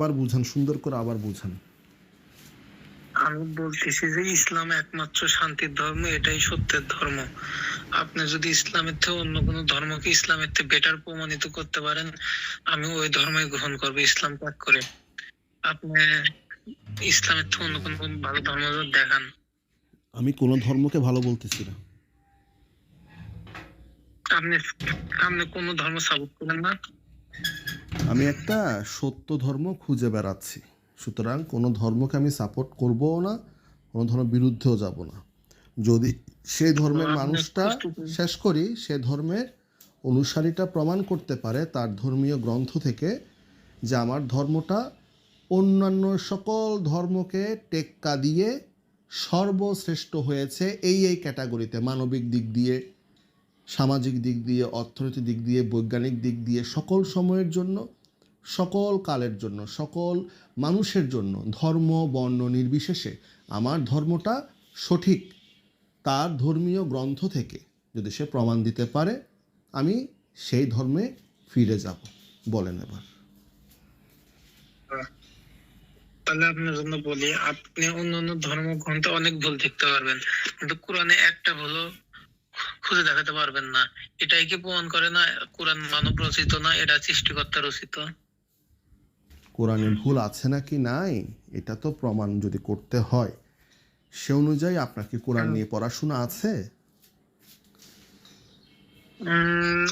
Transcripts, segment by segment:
আবার বুঝান সুন্দর করে আবার বুঝান। আমি বলতেছি যে ইসলাম একমাত্র শান্তির ধর্ম এটাই সত্যের ধর্ম। আপনি যদি ইসলামের থেকে অন্য কোনো ধর্মকে ইসলামের থেকে বেটার প্রমাণিত করতে পারেন আমি ওই ধর্মই গ্রহণ করব ইসলাম ত্যাগ করে। আপনি ইসলামের থেকে অন্য কোনো ভালো ধর্ম দেখান। আমি কোন ধর্মকে ভালো বলতেছি না। আপনি আপনি কোনো ধর্ম সাপোর্ট করেন না। আমি একটা সত্য ধর্ম খুঁজে বেড়াচ্ছি। সুতরাং কোনো ধর্মকে আমি সাপোর্ট করবও না কোনো ধর্মের বিরুদ্ধেও যাব না। যদি সেই ধর্মের মানুষটা শেষ করি সে ধর্মের অনুসারীটা প্রমাণ করতে পারে তার ধর্মীয় গ্রন্থ থেকে যে আমার ধর্মটা অন্যান্য সকল ধর্মকে টেক্কা দিয়ে সর্বশ্রেষ্ঠ হয়েছে এই এই ক্যাটাগরিতে। মানবিক দিক দিয়ে সামাজিক দিক দিয়ে অর্থনৈতিক দিক দিয়ে বৈজ্ঞানিক দিক দিয়ে সকল সময়ের জন্য সকল কালের জন্য, সকল মানুষের জন্য, ধর্ম, বর্ণ নির্বিশেষে আমার ধর্মটা সঠিক। তার ধর্মীয় গ্রন্থ থেকে যদি সে প্রমাণ দিতে পারে, আমি সেই ধর্মে ফিরে যাব, বলেন এবার। তাহলে আপনার জন্য বলি, আপনি অন্য অন্য ধর্মগ্রন্থ অনেক ভুল দেখতে পারবেন, কিন্তু কোরআনে একটা ভুলও খুঁজে দেখাতে পারবেন না। এটাই কি প্রমাণ করে না? কোরআন মানব রচিত না? এটা সৃষ্টিকর্তা রচিত? কোরআনে ভুল আছে নাকি? নাই। এটা তো প্রমাণ যদি করতে হয়। সে অনুযায়ী আপনার কি কোরআন নিয়ে পড়াশোনা আছে?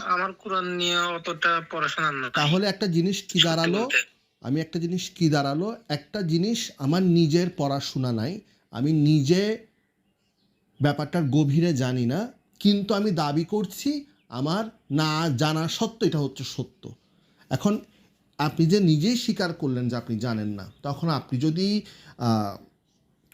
আমার কোরআন নিয়ে অতটা পড়াশোনা না। তাহলে একটা জিনিস কি দাঁড়াল? আমি একটা জিনিস কি দাঁড়াল? একটা জিনিস আমার নিজের পড়াশোনা নাই। আমি নিজে ব্যাপারটার গভীরে জানি না। কিন্তু আমি দাবি করছি আমার না জানা সত্ত্বেও এটা হচ্ছে সত্য। এখন আপনি যে নিজেই স্বীকার করলেন যে আপনি জানেন না, তখন আপনি যদি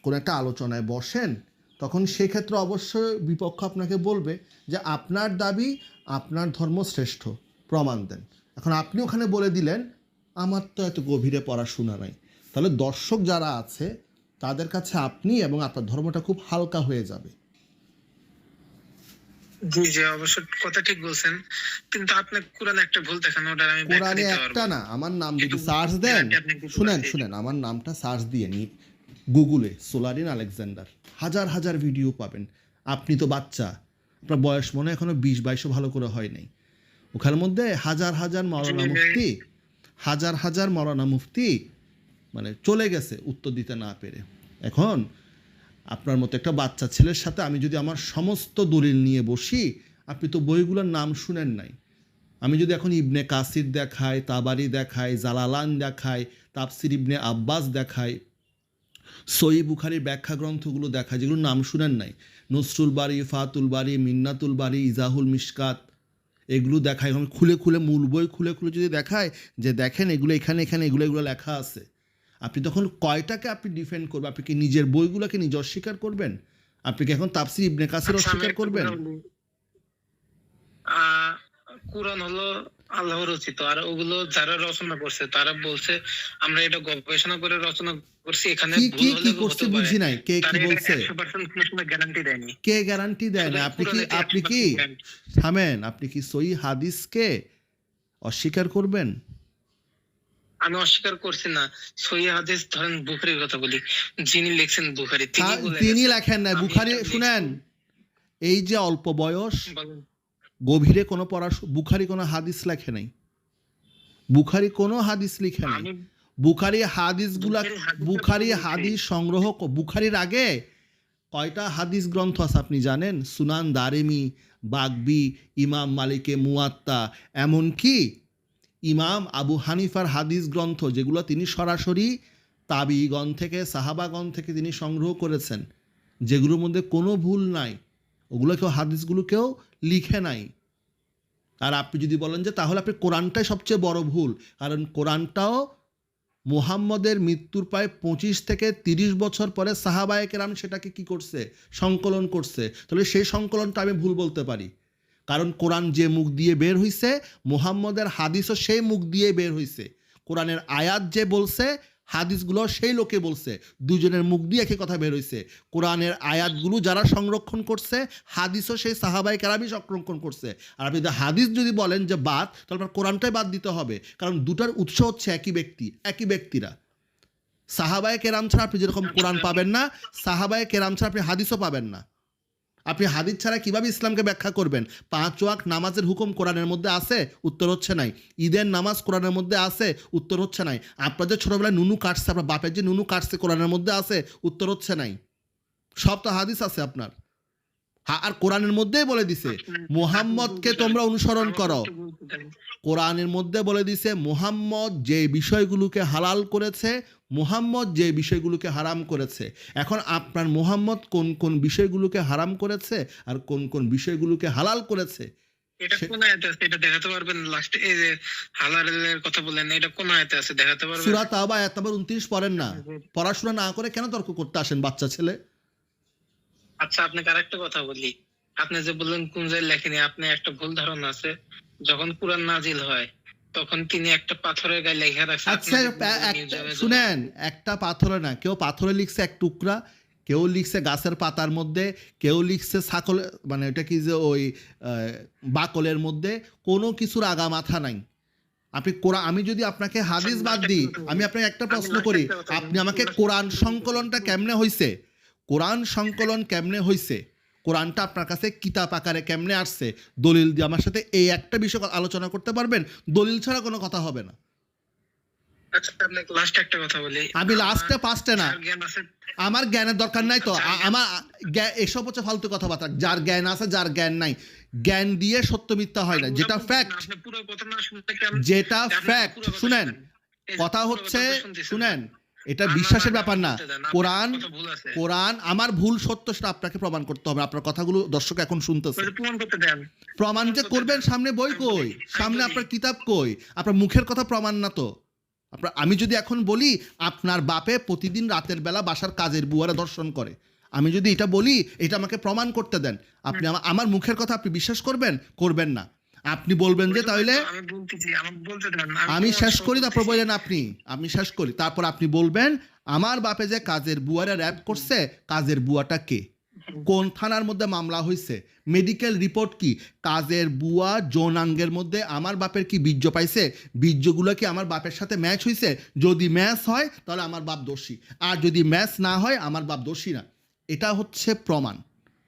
কোনো একটা আলোচনায় বসেন, তখন সেক্ষেত্রে অবশ্যই বিপক্ষ আপনাকে বলবে যে আপনার দাবি আপনার ধর্ম শ্রেষ্ঠ, প্রমাণ দেন। এখন আপনি ওখানে বলে দিলেন, আমার তো এত গভীরে পড়াশোনা নাই। তাহলে দর্শক যারা আছে, তাদের কাছে আপনি এবং আপনার ধর্মটা খুব হালকা হয়ে যাবে। জি জি অবশ্য কথা ঠিক বলছেন। কিন্তু আপনি কোরআন একটা ভুল দেখান ওটা আমি কোরআনে একটা না আমার নাম যদি সার্চ দেন শুনেন শুনেন আমার নামটা সার্চ দিয়ে নি গুগলে সোলারিন আলেকজান্ডার। হাজার হাজার ভিডিও পাবেন। আপনি তো বাচ্চা। আপনার বয়স মনে হয় এখনও বিশ বাইশও ভালো করে হয় নাই। ওখানের মধ্যে হাজার হাজার মৌলানা জি, মুফতি হাজার হাজার মরানা মুফতি মানে চলে গেছে উত্তর দিতে না পেরে। এখন আপনার মতো একটা বাচ্চা ছেলের সাথে আমি যদি আমার সমস্ত দলিল নিয়ে বসি, আপনি তো বইগুলোর নাম শুনেন নাই। আমি যদি এখন ইবনে কাসির দেখাই, তাবারি দেখাই, জালালান দেখাই তাপসির ইবনে আব্বাস দেখাই সই বুখারির ব্যাখ্যা গ্রন্থগুলো দেখায় যেগুলো নাম শুনেন নাই। নসরুল বাড়ি ফাতুল বাড়ি মিন্নাতুল বাড়ি ইজাহুল মিশকাত, এগুলো দেখায় আমি খুলে খুলে মূল বই খুলে খুলে যদি দেখায় যে দেখেন এগুলো এখানে এখানে, এগুলো এগুলো লেখা আছে। আপনি তখন কয়টাকে আপনি ডিফেন্ড করবেন? আপনি কি নিজের বইগুলোকে নিজে অস্বীকার করবেন? আপনি কি এখন তাফসির ইবনে কাসির আচ্ছা, অস্বীকার করবেন? কোরআন হলো আল্লাহ রচিত আর ওগুলো যারা রচনা করছে তারা বলছে আমরা এটা গবেষণা করে রচনা করছি এখানে কি কি করছে বুঝি নাই। কে কি বলছে? 100% কোনো সময় গ্যারান্টি দেয়নি। কে গ্যারান্টি দেয় না আপনি কি আপনি কি থামেন আপনি কি সই হাদিসকে অস্বীকার করবেন? আমি অস্বীকার করছি না। সহি হাদিস ধরেন বুখারির কথা বলি। যিনি লিখছেন বুখারি তিনি তিনি লেখেন না বুখারি শুনেন এই যে অল্প বয়স গভীরে কোনো পড়াশো বুখারি কোনো হাদিস লেখে নাই। বুখারি কোনো হাদিস লিখে নাই। বুখারি হাদিসগুলা বুখারী বুখারি হাদিস সংগ্রহ বুখারির আগে কয়টা হাদিস গ্রন্থ আছে আপনি জানেন? সুনান দারিমি বাগবি ইমাম মালিকে মুয়াত্তা এমনকি ইমাম আবু হানিফার হাদিস গ্রন্থ যেগুলো তিনি সরাসরি তাবিগণ থেকে, সাহাবাগণ থেকে তিনি সংগ্রহ করেছেন, যেগুলোর মধ্যে কোনো ভুল নাই। ওগুলো কেউ হাদিসগুলো কেউ লিখে নাই। আর আপনি যদি বলেন যে তাহলে আপনি কোরআনটাই সবচেয়ে বড় ভুল, কারণ কোরআনটাও মুহাম্মদের মৃত্যুর প্রায় পঁচিশ থেকে তিরিশ বছর পরে সাহাবায়ে কেরাম সেটাকে কি করছে? সংকলন করছে। তাহলে সেই সংকলনটা আমি ভুল বলতে পারি। কারণ কোরআন যে মুখ দিয়ে বের হইছে, মুহাম্মদের হাদিসও সেই মুখ দিয়ে বের হইছে। কোরআনের আয়াত যে বলছে, হাদিসগুলো সেই লোকে বলছে। দুজনের মুখ দিয়ে একই কথা বের হইছে। কোরআনের আয়াতগুলো যারা সংরক্ষণ করছে, হাদিসও সেই সাহাবাই কেরামই সংরক্ষণ করছে। আর আপনি যদি হাদিস যদি বলেন যে বাদ, তাহলে আপনার কোরআনটাই বাদ দিতে হবে। কারণ দুটার উৎস হচ্ছে একই ব্যক্তি, একই ব্যক্তিরা। সাহাবায় কেরাম ছাড়া আপনি যেরকম কোরআন পাবেন না, সাহাবায় কেরাম ছাড়া আপনি হাদিসও পাবেন না। আপনি হাদিস ছাড়া কীভাবে ইসলামকে ব্যাখ্যা করবেন? পাঁচ ওয়াক নামাজের হুকুম কোরআনের মধ্যে আছে? উত্তর হচ্ছে নাই। ঈদের নামাজ কোরআনের মধ্যে আছে? উত্তর হচ্ছে নাই। আপনাদের ছোটবেলায় নুনু কাটছে, আপনার বাপের যে নুনু কাটছে কোরআনের মধ্যে আছে? উত্তর হচ্ছে নাই। সব তো হাদিস আছে আপনার। আর কোরআনের মধ্যেই বলে দিছে মোহাম্মদকে তোমরা অনুসরণ করো। কোরআনের মধ্যে বলে দিছে মোহাম্মদ যে বিষয়গুলোকে হালাল করেছে মোহাম্মদ যে বিষয়গুলোকে হারাম করেছে। এখন আপনার মোহাম্মদ কোন কোন বিষয়গুলোকে হারাম করেছে আর কোন কোন বিষয়গুলোকে হালাল করেছে? এটা কোন আয়াতে আছে? এটা দেখাতে পারবেন? লাস্টে এই যে হালালের কথা বললেন এটা কোন আয়াতে আছে? দেখাতে পারবেন? সুরা তাওবা নম্বর উনত্রিশ পড়েন না। পড়াশোনা না করে কেন তর্ক করতে আসেন বাচ্চা ছেলে? আচ্ছা আপনাকে আরেকটা কথা বলি। আপনি যে বললেন কোন জায়গায় লেখেনি আপনি একটা ভুল ধারণা আছে। যখন কোরআন নাজিল হয় তখন তিনি একটা পাথরের গায়ে লেখা রাখছে। আচ্ছা শুনেন একটা পাথরে না কেউ পাথরে লিখছে এক টুকরা কেউ লিখছে গাছের পাতার মধ্যে কেউ লিখছে ছাকল মানে ওটা কি যে ওই বাকলের মধ্যে কোনো কিছুর আগা মাথা নাই। আপনি কোরআন আমি যদি আপনাকে হাদিস বাদ দিই আমি আপনাকে একটা প্রশ্ন করি। আপনি আমাকে কোরআন সংকলনটা কেমনে হইছে? কোরআন সংকলন কেমনে হইছে? কোরআনটা আপনার কাছে কিতাব আকারে কেমনে আসছে? দলিল দিয়ে আমার সাথে এই একটা বিষয় আলোচনা করতে পারবেন? দলিল ছাড়া কোনো কথা হবে না। আচ্ছা আমি লাস্টে পাঁচটা না। আমার জ্ঞানের দরকার নাই তো। আমার এসব হচ্ছে ফালতু কথাবার্তা। যার জ্ঞান আছে যার জ্ঞান নাই। জ্ঞান দিয়ে সত্য মিথ্যা হয় না। যেটা ফ্যাক্ট যেটা ফ্যাক্ট শুনেন। কথা হচ্ছে শুনেন। এটা বিশ্বাসের ব্যাপার না। কোরআন। কোরআন আমার ভুল সত্য সেটা আপনাকে প্রমাণ করতে হবে আপনার কথাগুলো দর্শক এখন শুনতেছে। প্রমাণ যে করবেন সামনে বই কই? সামনে আপনার কিতাব কই? আপনার মুখের কথা প্রমাণ না তো। আপনার আমি যদি এখন বলি আপনার বাপে প্রতিদিন রাতের বেলা বাসার কাজের বুয়ারা দর্শন করে। আমি যদি এটা বলি এটা আমাকে প্রমাণ করতে দেন। আপনি আমার মুখের কথা আপনি বিশ্বাস করবেন? করবেন না। আপনি বলবেন যে তাহলে আমি শেষ করি তারপর। বললেন আপনি। আমি শেষ করি। তারপর আপনি বলবেন আমার বাপে যে কাজের বুয়ারা র্যাপ করছে কাজের বুয়াটা কে? কোন থানার মধ্যে মামলা হয়েছে মেডিকেল রিপোর্ট কি? কাজের বুয়া যৌনাঙ্গের মধ্যে আমার বাপের কি বীর্য পাইছে? বীর্যগুলো কি আমার বাপের সাথে ম্যাচ হয়েছে যদি ম্যাচ হয় তাহলে আমার বাপ দোষী। আর যদি ম্যাচ না হয় আমার বাপ দোষী না। এটা হচ্ছে প্রমাণ।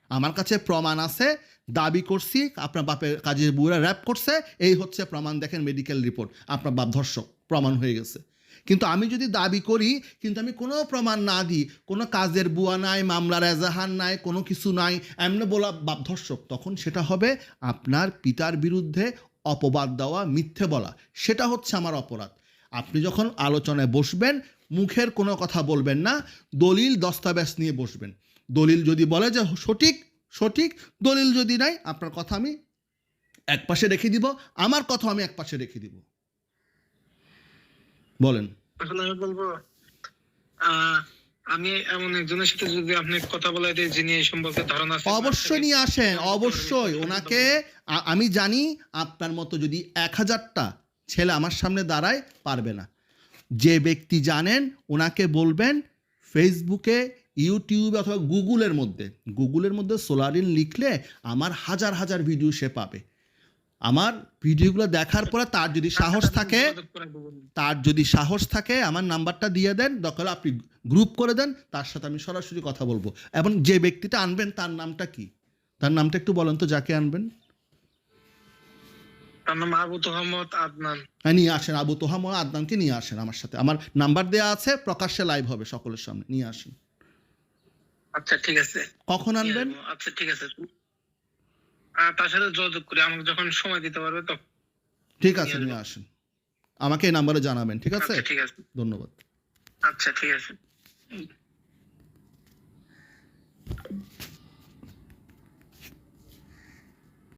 আমার কাছে প্রমাণ আছে দাবি করছি, আপনার বাপের কাজের বুড়া র্যাপ করছে, এই হচ্ছে প্রমাণ, দেখেন মেডিকেল রিপোর্ট আপনার বাপ ধর্ষক, প্রমাণ হয়ে গেছে। কিন্তু আমি যদি দাবি করি, কিন্তু আমি কোনো প্রমাণ না দিই, কোনো কাজের বুয়া নাই, মামলার এজাহার নাই, কোনো কিছু নাই, এমনি বলা বাপ ধর্ষক, তখন সেটা হবে আপনার পিতার বিরুদ্ধে অপবাদ দেওয়া, মিথ্যে বলা। সেটা হচ্ছে আমার অপরাধ। আপনি যখন আলোচনায় বসবেন, মুখের কোনো কথা বলবেন না, দলিল, দস্তাবেজ নিয়ে বসবেন। দলিল যদি বলে যে সঠিক সঠিক দলিল যদি নাই আপনার কথা আমি এক পাশে রেখে দিব আমার কথা আমি এক পাশে রেখে দিব। বলেন। এখন আমি বলব আমি এমন একজনের সাথে যদি আপনি কথা বলাই দেয় যিনি এই সম্পর্কে ধারণা আছে অবশ্যই নিয়ে আসেন অবশ্যই। ওনাকে আমি জানি আপনার মতো যদি এক হাজারটা ছেলে আমার সামনে দাঁড়ায় পারবে না। যে ব্যক্তি জানেন ওনাকে বলবেন ফেসবুকে ইউটিউবে অথবা গুগলের মধ্যে গুগলের মধ্যে সোলারিন লিখলে আমার হাজার হাজার ভিডিও সে পাবে। আমার ভিডিওগুলো দেখার পরে তার যদি সাহস থাকে তার যদি সাহস থাকে আমার নাম্বারটা দিয়ে দেন দরকার আপনি গ্রুপ করে দেন তার সাথে আমি সরাসরি কথা বলব। এবং যে ব্যক্তিটা আনবেন তার নামটা কি? তার নামটা একটু বলেন তো যাকে আনবেন। তার নাম আবু তোহাম্মদ আদনান। হ্যাঁ নিয়ে আসেন। আবু তোহাম আদনানকে নিয়ে আসেন আমার সাথে। আমার নাম্বার দেওয়া আছে প্রকাশ্যে লাইভ হবে সকলের সামনে। নিয়ে আসেন। আচ্ছা ঠিক আছে। কখন আনবেন? আচ্ছা ঠিক আছে। তার সাথে যোগাযোগ করে আমাকে যখন সময় দিতে পারবে তখন ঠিক আছে নিয়ে আসেন। আমাকে এই নাম্বারে জানাবেন ঠিক আছে? আচ্ছা ঠিক আছে। ধন্যবাদ। আচ্ছা ঠিক আছে।